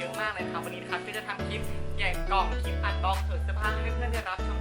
เยอะมากเลยนะครับวันนี้ครับก็จะทำคลิปแกะกล่องคลิปอัดบ็อกเถิดเสื้อผ้าให้เพื่อนๆได้รับชม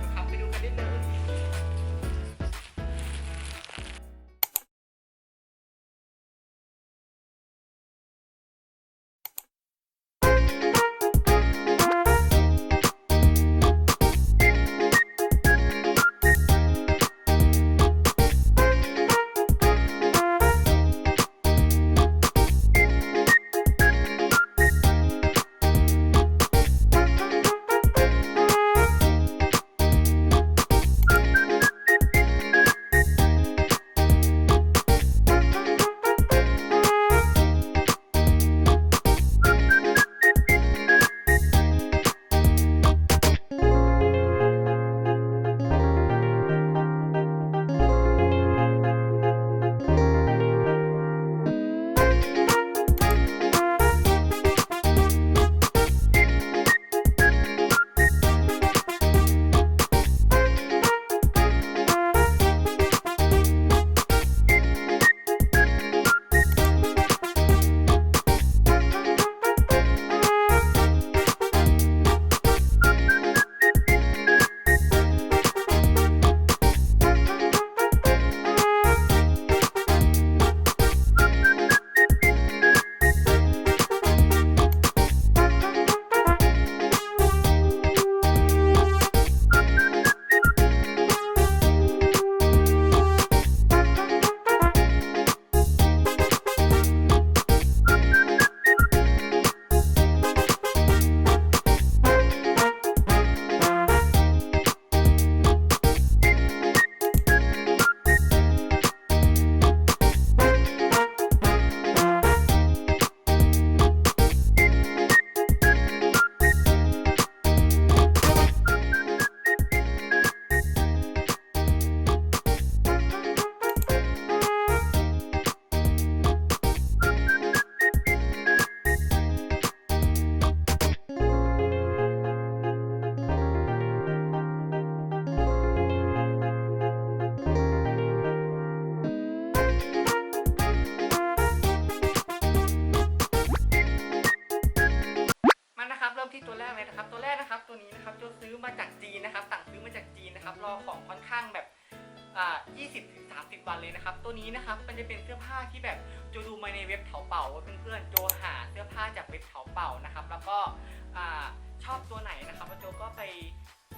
ในเว็บเถาเป่าเพื่อนๆโจหาเสื้อผ้าจากเว็บเถาเป่านะครับ แล้วก็อชอบตัวไหนนะครับโจก็ไป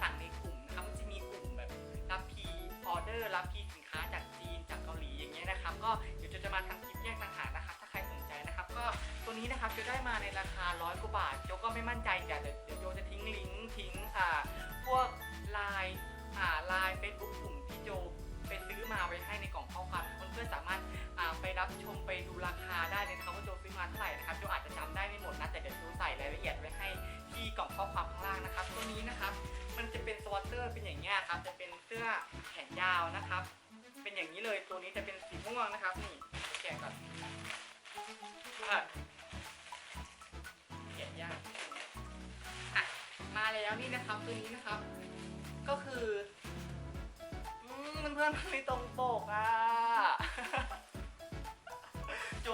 สั่งในกลุ่มนะครับมันจะมีกลุ่มแบบรับพีออเดอร์รับพีสินค้าจากจีนจากเกาหลีอย่างเงี้ยนะครับ ก็เดี๋ยวโจจะมาทำคลิปแยกต่างหากนะครับ ถ้าใครสนใจนะครับ ก็ตัวนี้นะครับจะได้มาในราคาร้อยกว่าบาทโจก็ไม่มั่นใจเดี๋ยวเดี๋ยวโจจะทิ้งลิงก์ทิ้งอ่าพวกไลน์อ่าไลน์เฟซบุ๊กกลุ่มที่โจไปซื้อมาไว้ให้ในกล่องข้อความเพื่อนๆสามารถ รับชมไปดูราคาได้เลยนะครับว่าโจซื้อมาเท่าไหร่นะครับโจอาจจะจำได้ไม่หมดนะแต่เดี๋ยวโจใส่รายละเอียดไว้ให้ที่กล่องข้อความข้างล่างนะครับ ตัวนี้นะครับมันจะเป็นสวอตเตอร์เป็นอย่างเงี้ยครับจะเป็นเสื้อแขนยาวนะครับ เป็นอย่างนี้เลยตัวนี้จะเป็นสีม่วงนะครับนี่แกะก่อนแกะยากอะมาแล้วนี่นะครับตัวนี้นะครับ ก็คือเพื่อนๆมันไม่ตรงปกอะ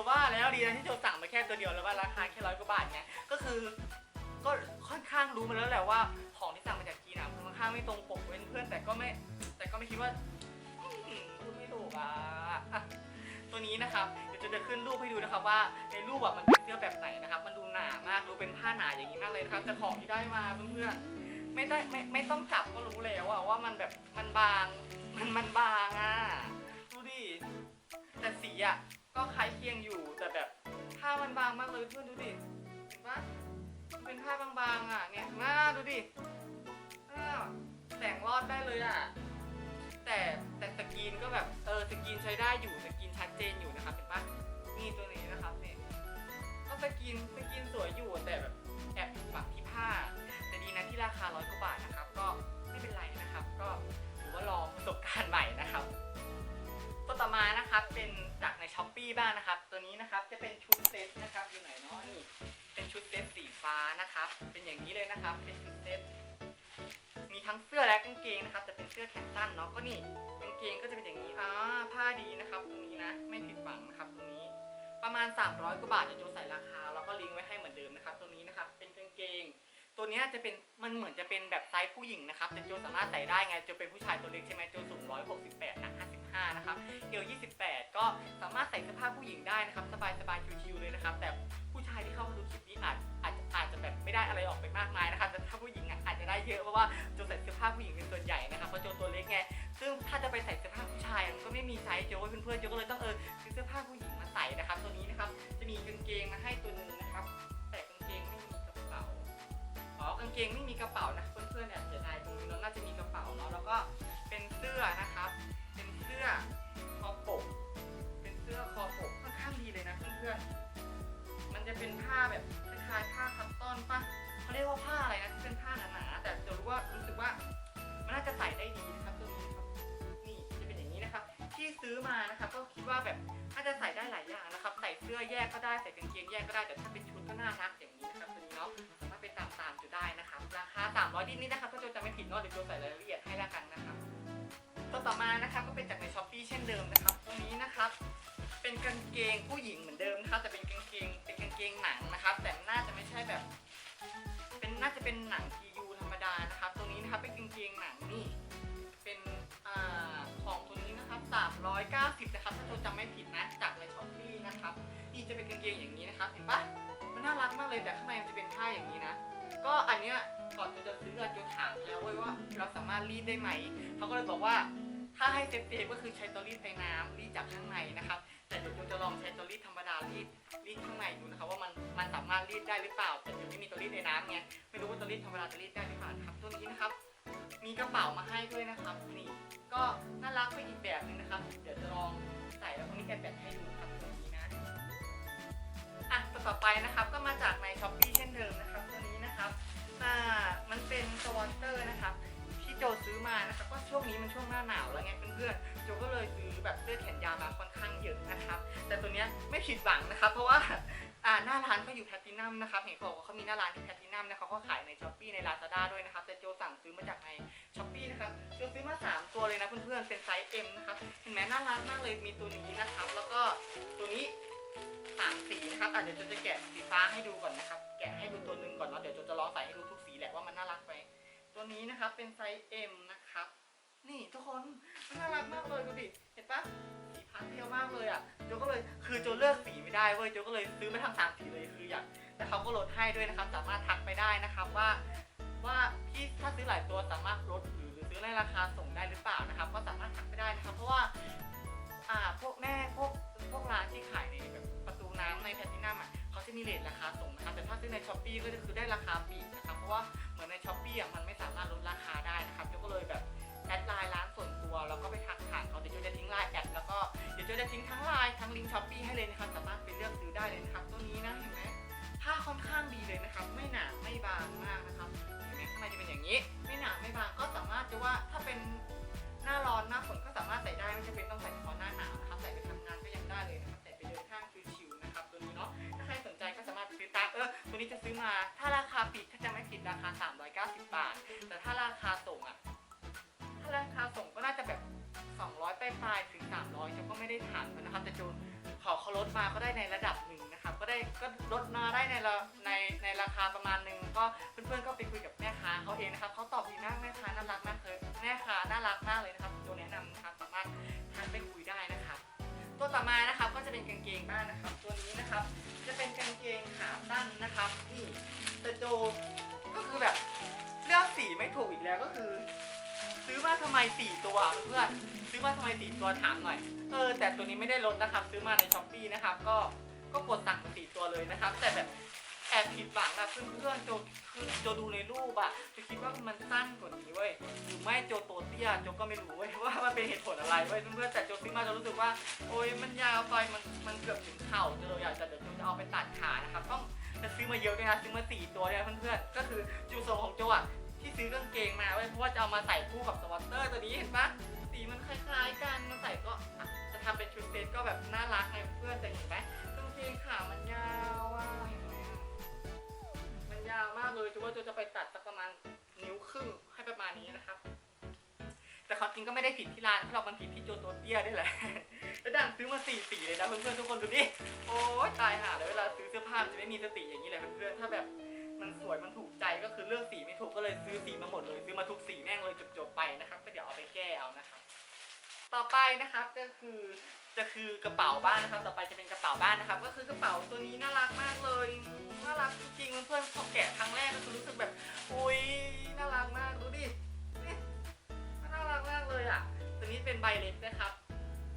ว่าแล้วดีนะที่โจสั่งมาแค่ตัวเดียวแล้วว่าราคาแค่ร้อยกว่าบาทไงก็คือก็ค่อนข้างรู้มาแล้วแหละว่าของที่สั่งมาจากจีนอะค่อนข้างไม่ตรงปกเว้นเพื่อนแต่ก็ไม่ แต่ก็ไม่คิดว่าพูดไม่ถูกอะตัวนี้นะครับเดี๋ยวจะขึ้นรูปให้ดูนะครับว่าในรูปอะมันเป็นเสื้อแบบไหนนะครับ มันดูหนามากดูเป็นผ้าหนาอย่างนี้มากเลยนะครับแต่ของที่ได้มาเพื่อนๆไม่ได้ไม่ไม่ต้องจับก็รู้แล้วอะว่ามันแบบมันบาง มันมันบางอะดูดิแต่สีอะ ก็คล้ายเคียงอยู่แต่แบบผ้ามันบางมากเลยเพื่อนดูดิเห็นปะเป็นผ้าบางๆอะเนี่ยมาดูดิอ้าวแสงรอดได้เลยอะแต่แต่สกรีนก็แบบเออสกรีนใช้ได้อยู่สกรีนชัดเจนอยู่นะครับเห็นปะนี่ตัวนี้นะครับเนี่ยก็สกรีนสกรีนสวยอยู่แต่แบบแอบผิดหวังที่ผ้า แต่ดีนะที่ราคาร้อยกว่าบาทนะครับ ก็ไม่เป็นไรนะครับ ก็ถือว่าลองประสบการณ์ใหม่นะครับตัวต่อมานะครับเป็น ช้อปปีบ้างนะครับ ตัวนี้นะครับจะเป็นชุดเซตนะครับอยู่ไหนเนาะนี่เป็นชุดเซตสีฟ้านะครับ เป็นอย่างนี้เลยนะครับ เป็นชุดเซตมีทั้งเสื้อและกางเกงนะครับ แต่เป็นเสื้อแขนสั้นเนาะก็นี่กางเกงก็จะเป็นอย่างนี้อ่าผ้าดีนะครับ ตรงนี้นะไม่ผิดหวังนะครับตรงนี้ประมาณ 300กว่าบาทเดี๋ยวโจใส่ราคาแล้วก็ลิงก์ไว้ให้เหมือนเดิมนะครับ ตัวนี้นะครับเป็นกางเกง ตัวเนี้ยจะเป็นมันเหมือนจะเป็นแบบไซส์ผู้หญิงนะครับแต่โจสามารถใส่ได้ไงโจเป็นผู้ชายตัวเล็กใช่ไหมโจสูง168หนัก 55นะครับเอว28 ก็สามารถใส่เสื้อผ้าผู้หญิงได้นะครับ สบายสบายๆชิวๆเลยนะครับ แต่ผู้ชายที่เข้ามาดูคลิปนี้อาจอาจจะอาจจะแบบไม่ได้อะไรออกไปมากมายนะครับ แต่ถ้าผู้หญิงอะอาจจะได้เยอะเพราะว่าโจใส่เสื้อผ้าผู้หญิงเป็นส่วนใหญ่นะครับ เพราะโจตัวเล็กไง ซึ่งถ้าจะไปใส่เสื้อผ้าผู้ชายมันก็ไม่มีไซส์โจเพื่อนๆโจก็เลยต้องเออซื้อเสื้อผ้าผู้หญิงมาใส่นะครับ ตัวนี้นะครับ จะมีกางเกงมาให้ตัวหนึงนะครับ แต่กางเกงไม่มีกระเป๋า อ๋อกางเกงไม่มีกระเป๋านะเพื่อนๆเสีย ก็ได้ใส่กางแยกก็ได้แต่ถ้าเป็นชุดก็น่ารักอย่างนี้นะครับตัวนี้เนาะสามารถไปตามตามๆจุดได้นะครับราคา 300ดินนี้นะครับถ้าโจจะไม่ผิดเนาะเดี๋ยวโจใส่รายละเอียดให้แล้วกันนะครับตัวต่อมานะครับก็เป็นจากในช้อปปีเช่นเดิมนะครับตัวนี้นะครับเป็นกางเกงผู้หญิงเหมือนเดิมนะครับแต่เป็นกางเกงเป็นกางเกงหนังนะครับ แต่น่าจะไม่ใช่แบบ เป็นน่าจะเป็นหนัง PU ธรรมดานะครับตรงนี้นะครับเป็นกางเกงหนังนี่เป็นอ่าของตัวนี้นะครับ390นะครับถ้าตัวจำไม่ผิดนะจากในช้อปปี้นะครับีจะเป็นกางเกงอย่างนี้นะครับ เห็นปะมันน่ารักมากเลยแต่ข้างในมันจะเป็นผ้าอย่างนี้นะ ก็อันเนี้ยก่อนจะซื้ออะโยถามแล้วเว้ยว่าเราสามารถรีดได้ไหม เขาก็เลยบอกว่าถ้าให้เซฟเซฟก็คือใช้ตัวรีดไอ้น้ำรีดจากข้างในนะครับ แต่เดี๋ยวโยจะลองใช้ตัวรีดธรรมดารีดรีดข้างในดูนะครับว่ามันมันสามารถรีดได้หรือเปล่า แต่เดี๋ยวไม่มีตัวรีดไอ้น้ำไงไม่รู้ว่าตัวรีดธรรมดาจะรีดได้หรือเปล่าครับตัวนี้นะครับ มีกระเป๋ามาให้ด้วยนะครับนี่ก็น่ารักไปอีกแบบนึงนะครับ เดี๋ยวจะลองใส่แล้วตรงนี้แกะแปะให้ดูครับ อะต,ต่อไปนะครับก็มาจากในช้อปปี้เช่นเดิมนะครับตัวนี้นะครับอ่ามันเป็นสวอตเตอร์นะครับที่โจซื้อมานะครับก็ช่วงนี้มันช่วงหน้าหนาวแล้วไงเพื่อนๆโจก็เลยซื้อแบบเสื้อแขนยาวมาค่อนข้างเยอะนะครับ แต่ตัวเนี้ยไม่ผิดหวังนะครับ เพราะว่าอ่าหน้าร้านเขาอยู่แพลตินัมนะครับเห็นเขาบอกว่าเขามีหน้าร้านที่แพลตินัมนะเขาก็ขายในช้อปปี้ในลาซาด้าด้วยนะครับแต่โจสั่งซื้อมาจากในช้อปปี้นะครับโจซื้อมาสามตัวเลยนะเพื่อนๆเป็นไซส์ M นะครับเห็นไหมน่ารักมากเลยมีตัวนี้นะครับ แล้วก็ตัวนี้ สามสีนะครับอะเดี๋ยวโจจะแกะสีฟ้าให้ดูก่อนนะครับ แกะให้ดูตัวหนึ่งก่อนเนาะเดี๋ยวโจจะลองใส่ให้ดูทุกสีแหละว่ามันน่ารักไหมตัวนี้นะครับเป็นไซส์ M นะครับ นี่ทุกคนมันน่ารักมากเลยดูดิเห็นปะสีพาสเทลมากเลยอะโจก็เลยคือโจเลือกสีไม่ได้เว้ยโจก็เลยซื้อมาทั้งสามสีเลยคืออยากแต่เขาก็ลดให้ด้วยนะครับ สามารถทักไปได้นะครับว่าว่าพี่ถ้าซื้อหลายตัวสามารถลดหรือซื้อในราคาส่งได้หรือเปล่านะครับ ก็สามารถทักไปได้นะครับ เพราะว่า อ่าพวกแม่พวกพวกร้านที่ขายในแบบประตูน้ำในแพลตินัมอะเขาจะมีเลทราคาส่งนะครับแต่ถ้าซื้อในช้อปปีก็คือได้ราคาปลีกนะครับเพราะว่าเหมือนในช้อปปี้อะมันไม่สามารถลดราคาได้นะครับโจก็เลยแบบแอดไลน์ร้านส่วนตัวแล้วก็ไปทักทางเขาเดี๋ยวโจจะทิ้งไลน์แอดแล้วก็เดี๋ยวโจจะทิ้งทั้งไลน์ทั้งลิงก์ช้อปปี้ให้เลยนะครับสามารถไปเลือกซื้อได้เลยนะครับตัวนี้นะเห็นไหมผ้าค่อนข้างดีเลยนะครัาปิดถ้าจะไม่ผิดราคา 390 บาท แต่ถ้าราคาส่งอะ ถ้าราคาส่งก็น่าจะแบบ 200ปลายถึง 300จะก็ไม่ได้ถามนนะครับ แต่จูนขอเขาลดมาก็ได้ในระดับหนึ่งนะครับ ก็ได้ก็ลดมาได้ในระในในราคาประมาณหนึ่งก็เพื่อนๆก็ไปคุยกับแม่ค้าเขาเองนะครับเขาตอบดีมากแม่ค้าน่ารักมากเลยแม่ค้าน่ารักมากเลยนะครับตัวแนะนำนะครับสามารถ ตัวต่อมานะครับก็จะเป็นกางเกงบ้างนะครับ ตัวนี้นะครับ จะเป็นกางเกงขาสั้นนะครับนี่แต่โจก็คือแบบเลือกสีไม่ถูกอีกแล้วก็คือ ซื้อมาทำไมสี่ตัวเพื่อนซื้อมาทำไมสี่ตัวถามหน่อยเออแต่ตัวนี้ไม่ได้ลดนะครับ ซื้อมาในช้อปปีนะครับ ก็ก็กดสั่งสี่ตัวเลยนะครับ แต่แบบ แอบผิดหวังนะเพื่อนๆโจคือโจดูในรูปอะจะคิดว่ามันสั้นกว่านี้เว้ยหรือไม่โจโตเตี้ยโจก็ไม่รู้เว้ยว่ามันเป็นเหตุผลอะไรเว้ยเพื่อนๆแต่โจซื้อมาโจรู้สึกว่า โอ้ยมันยาวไปมันมันเกือบถึงเข่าโจเลยอยากจะเดี๋ยวโจจะเอาไปตัดขานะครับต้องจะซื้อมาเยอะด้วยนะซื้อมาสี่ตัวเนี่ยเพื่อนๆก็คือจูทรงของโจอะที่ซื้อกางเกงมาไว้ยเพราะว่าจะเอามาใส่คู่กับสวอตเตอร์ตัวนี้เห็นปะสีมันคล้ายๆกันมันใส่ก็จะทำเป็นชุดเซตก็แบบน่ารักไงเพื่อนแต่เห็นไหมกางเกงขามันยาว มากเลยจูว่าจูจะไปตัดสักประมาณนิ้วครึ่งให้ประมาณนี้นะครับ แต่ความจริงก็ไม่ได้ผิดที่ร้านเพราะเรามันผิดที่โจตัวเตี้ยนี่แหละแล้วดันซื้อมาสี่สีเลยนะเพื่อนๆทุกคนดูดิโอ้ยตายห่าเลยเวลาซื้อเสื้อผ้ามันจะไม่มีสติอย่างนี้เลยเพื่อนๆถ้าแบบมันสวยมันถูกใจก็คือเลือกสีไม่ถูกก็เลยซื้อสีมาหมดเลยซื้อมาทุกสีแม่งเลยจบๆไปนะครับ ก็เดี๋ยวเอาไปแก้เอานะครับ ต่อไปนะครับก็คือ จะคือกระเป๋าบ้านนะครับ ต่อไปจะเป็นกระเป๋าบ้านนะครับ ก็คือกระเป๋าตัวนี้น่ารักมากเลย น่ารักจริงๆเพื่อนๆพอแกะครั้งแรกก็คือรู้สึกแบบ อุ้ยน่ารักมากดูดินี่น่ารักมากเลยอะ ตัวนี้เป็นใบเล็กนะครับ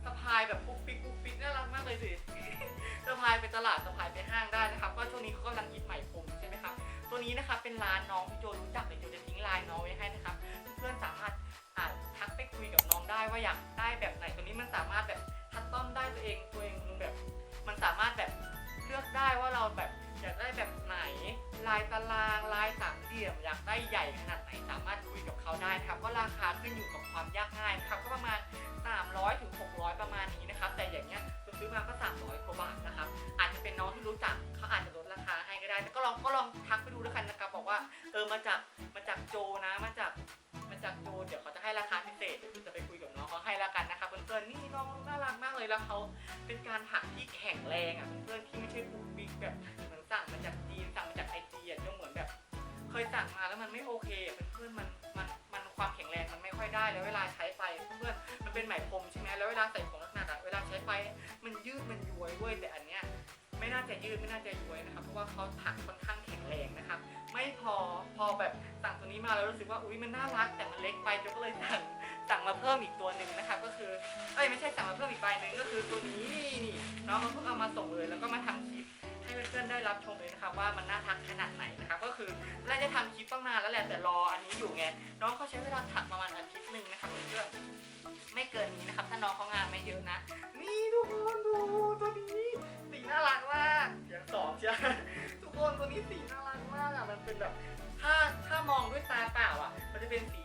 สะพายแบบปุ๊กปิ๊กปุ๊กปิ๊กน่ารักมากเลยสิสะพายไปตลาดสะพายไปห้างได้นะครับก็ช่วงนี้เขากำลังฮิตใหม่พรมใช่ไหมครับ ตัวนี้นะครับเป็นร้านน้องพี่โจรู้จักเดี๋ยวโจจะทิ้งไลน์น้องไว้ให้นะครับ เพื่อนๆสามารถทักไปคุยกับ ได้ว่าอยากได้แบบไหนตัวนี้มันสามารถแบบคัสตอมได้ตัวเองตัวเองแบบ มันสามารถแบบเลือกได้ว่าเราแบบอยากได้แบบไหนลายตารางลายสามเหลี่ยมอยากได้ใหญ่ขนาดไหนสามารถคุยกับเขาได้ครับว่าราคาขึ้นอยู่กับความยากง่ายครับก็ประมาณ 300ถึง600 ประมาณนี้นะครับแต่อย่างเงี้ยซื้อมาก็300กว่าบาทนะครับอาจจะเป็นน้องที่รู้จักเขาอาจจะลดราคาให้ก็ได้แต่ก็ลองก็ลองทักไปดูแล้วกันนะครับบอกว่าเออมาจากมาจากโจนะมาจาก แล้วเขาเป็นการถักที่แข็งแรงอะเพื่อนๆที่ไม่ใช่ปุ๊บปิ๊กแบบเหมือนสั่งมาจากจีนสั่งมาจากไอจีอะจะเหมือนแบบ เคยสั่งมาแล้วมันไม่โอเคอะเพื่อนๆมันมันมันความแข็งแรงมันไม่ค่อยได้แล้วเวลาใช้ไปเพื่อนมันเป็นไหมพรมใช่ไหมแล้วเวลาใส่ของหนักๆอะเวลาใช้ไปมันยืดมันย้วยเว้ยแต่อันเนี้ยไม่น่าจะยืดไม่น่าจะย้วยนะครับเพราะว่าเขาถักค่อนข้างแข็งแรงนะครับไม่พอพอแบบสั่งตัวนี้มาแล้วรู้สึกว่าอุ้ยมันน่ารักแต่มันเล็กไปโจก็เลยสั่ง มาเพิ่มอีกตัวหนึ่งนะครับ ก็คือเอ้ยไม่ใช่สั่งมาเพิ่มอีกใบหนึ่งก็คือตัวนี้นี่น้องเขาเพิ่งเอามาส่งเลยแล้วก็มาทำคลิปให้เพื่อนๆได้รับชมเลยนะครับว่ามันน่าทักขนาดไหนนะครับก็คือเราจะทำคลิปตั้งนานแล้วแหละแต่รออันนี้อยู่ไงน้องเขาใช้เวลาถักประมาณอาทิตย์หนึ่งนะครับเพื่อนๆไม่เกินนี้นะครับ ถ้าน้องเขางานไม่เยอะนะ นี่ทุกคนดูตัวนี้สีน่ารักมากเสียงสองเชียวทุกคนตัวนี้สีน่ารักมากอะมันเป็นแบบถ้าถ้ามองด้วยตาเปล่าอะ มันจะเป็นสี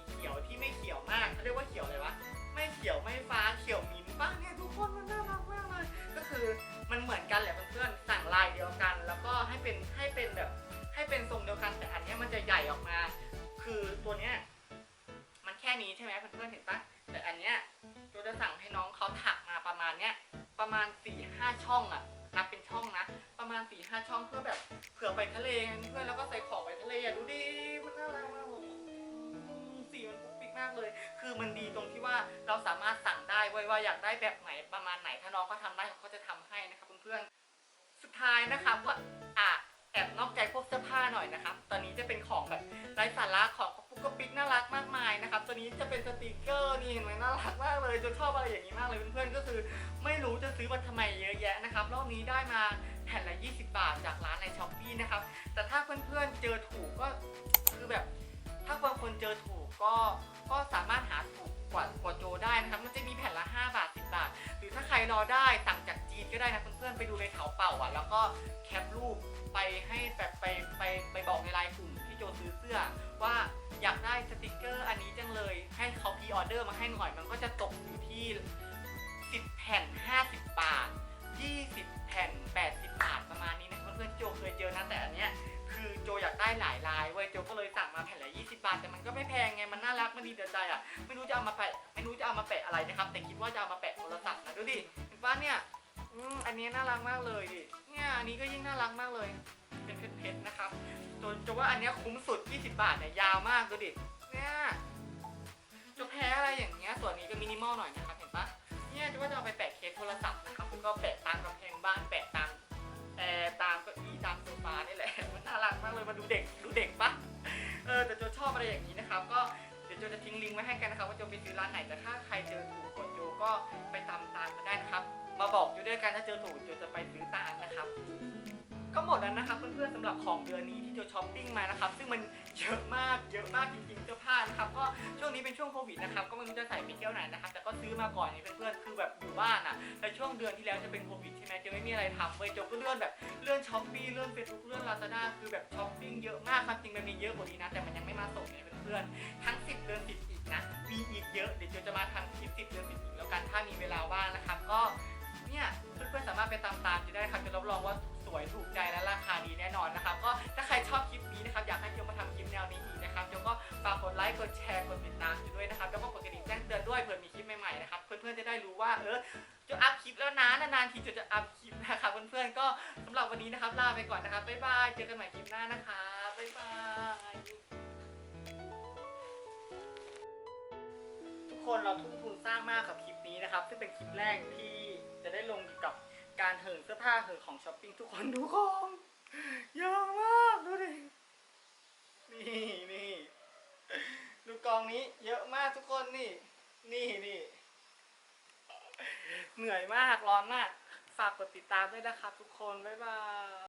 เลย คือมันดีตรงที่ว่าเราสามารถสั่งได้เว้ว่าอยากได้แบบไหนประมาณไหนถ้าน้องเขาทำได้เขาก็จะทำให้นะครับเพื่อนๆสุดท้ายนะครับก็อะแอบนอกใจพวกเสื้อผ้าหน่อยนะครับตอนนี้จะเป็นของแบบไร้สาระของกระปุกกระปิกน่ารักมากมายนะครับตัวนี้จะเป็นสติกเกอร์นี่เห็นไหมน่ารักมากเลยจนชอบอะไรอย่างนี้มากเลยเพื่อนๆก็คือ ไม่รู้จะซื้อมาทำไมเยอะแยะนะครับรอบนี้ได้มาแผ่นละ 20 บาทจากร้านในช้อปปี้นะครับ แต่ถ้าเพื่อนๆเจอถูกก็คือแบบ ถ้าบางคนเจอถูกก็ ก็สามารถหาถูกกว่ากว่าโจได้นะครับ มันจะมีแผ่นละ 5 บาท 10 บาท หรือถ้าใครรอได้สั่งจากจีนก็ได้นะเพื่อนๆไปดูในเถาเป่าอะ แล้วก็แคปรูปไปให้แบบไปไปไปบอกในไลน์กลุ่มที่โจซื้อเสื้อ ว่าอยากได้สติกเกอร์อันนี้จังเลย ให้เขาพีออเดอร์มาให้หน่อย มันก็จะตกอยู่ที่ 10 แผ่น 50 บาท 20 แผ่น 80 บาทประมาณนี้นะเพื่อนๆโจเคยเจอนะแต่อันเนี้ยคือโจอยากได้หลายลายเว้ยโจก็เลย น่ารักมันใจอะไม่รู้จะเอามาแปะไม่รู้จะเอามาแปะอะไรนะครับ แต่คิดว่าจะเอามาแปะโทรศัพท์นะดูดิเห็นปะเนี่ยอืมอันนี้น่ารักมากเลยดิเนี่ยอันนี้ก็ยิ่งน่ารักมากเลย เป็นเพชรๆนะครับจโจะว่าอันนี้คุ้มสุด 20 บาทเนี่ยยาวมากดูดิเนี่ยโจแพ้อะไรอย่างเงี้ยส่วนนี้ก็มินิมอลหน่อยนะครับเห็นปะเนี่ยโจว่าจะเอาไปแปะเคสโทรศัพท์นะครับแล้วก็แปะตามกำแพงบ้านแปะตามแอร์ตามเก้าอี้ตามโซฟานี่แหละมันน่ารักมากเลยมันดูเด็กดูเด็ก ยวโจจะทิ้งลิงก์ไว้ให้กันนะครับว่าโจไปซื้อร้านไหนแต่ถ้าใครเจอถูกกว่าโจก็ไปตามตามมาได้นะครับ มาบอกโจด้วยกันถ้าเจอถูกโจจะไปซื้อตามนะครับ ก็หมดแล้วนะครับเพื่อนๆสำหรับของเดือนนี้ที่โจช้อปปิ้งมานะครับ ซึ่งมันเยอะมากเยอะมากจริงๆเสื้อผ้านะครับก็ช่วงนี้เป็นช่วงโควิดนะครับก็ไม่รู้จะใส่ไปเที่ยวไหนนะครับ แต่ก็ซื้อมาก่อนนี่เพื่อนๆคือแบบอยู่บ้านอะแต่ช่วงเดือนที่แล้วจะเป็นโควิดใช่ไหมจะไม่มีอะไรทำเว้ยโจก็เลื่อนแบบเลื่อนช้อปปี้เลื่อนเฟซบุ๊กเลื่อนลาซาด้าคือแบบช้อปปิ้งเยอะมากครับจริงมันมีเยอะกว่านี้นะแต่มันยังไม่มาส่งเนี่ยเพื่อนๆทั้ง 10 เยอะเดี๋ยวจจะมาทำคลิป10เดือน10อีกแล้วกันถ้ามีเวลาว่างนะครับ ก็เนี่ยเพื่อนๆสามารถไปตามตามจะได้ครับจะรับรองว่าสวยถูกใจและราคาดีแน่นอนนะครับ ก็ถ้าใครชอบคลิปนี้นะครับอยากให้โจมาทำคลิปแนวนี้อีกนะครับโจก็ฝากกดไลค์กดแชร์กดติดตามอยู่ด้วยนะครับแล้วก็กดกระดิ่งแจ้งเตือนด้วยเผื่อมีคลิปใหม่ๆนะครับเพื่อนๆจะได้รู้ว่าเออจะอัพคลิปแล้วนะนานๆทีจะจะอัพคลิปนะครับเพื่อนๆก็สำหรับวันนี้นะครับลาไปก่อนนะครับบ๊ายบายเจอกันใหม่คลิปหน้านะคะบ๊ายบาย คนเราทุ่มทุนสร้างมากกับคลิปนี้นะครับ ซึ่งเป็นคลิปแรกที่จะได้ลงเกี่ยวกับการเหินเสื้อผ้าเหินของช้อปปิ้งทุกคนดูของเยอะมากดูดินี่นี่ดูกองนี้ เยอะมากทุกคนนี่ นี่นี่เหนื่อยมากร้อนมากฝากกดติดตามด้วยนะครับทุกคนบ๊ายบาย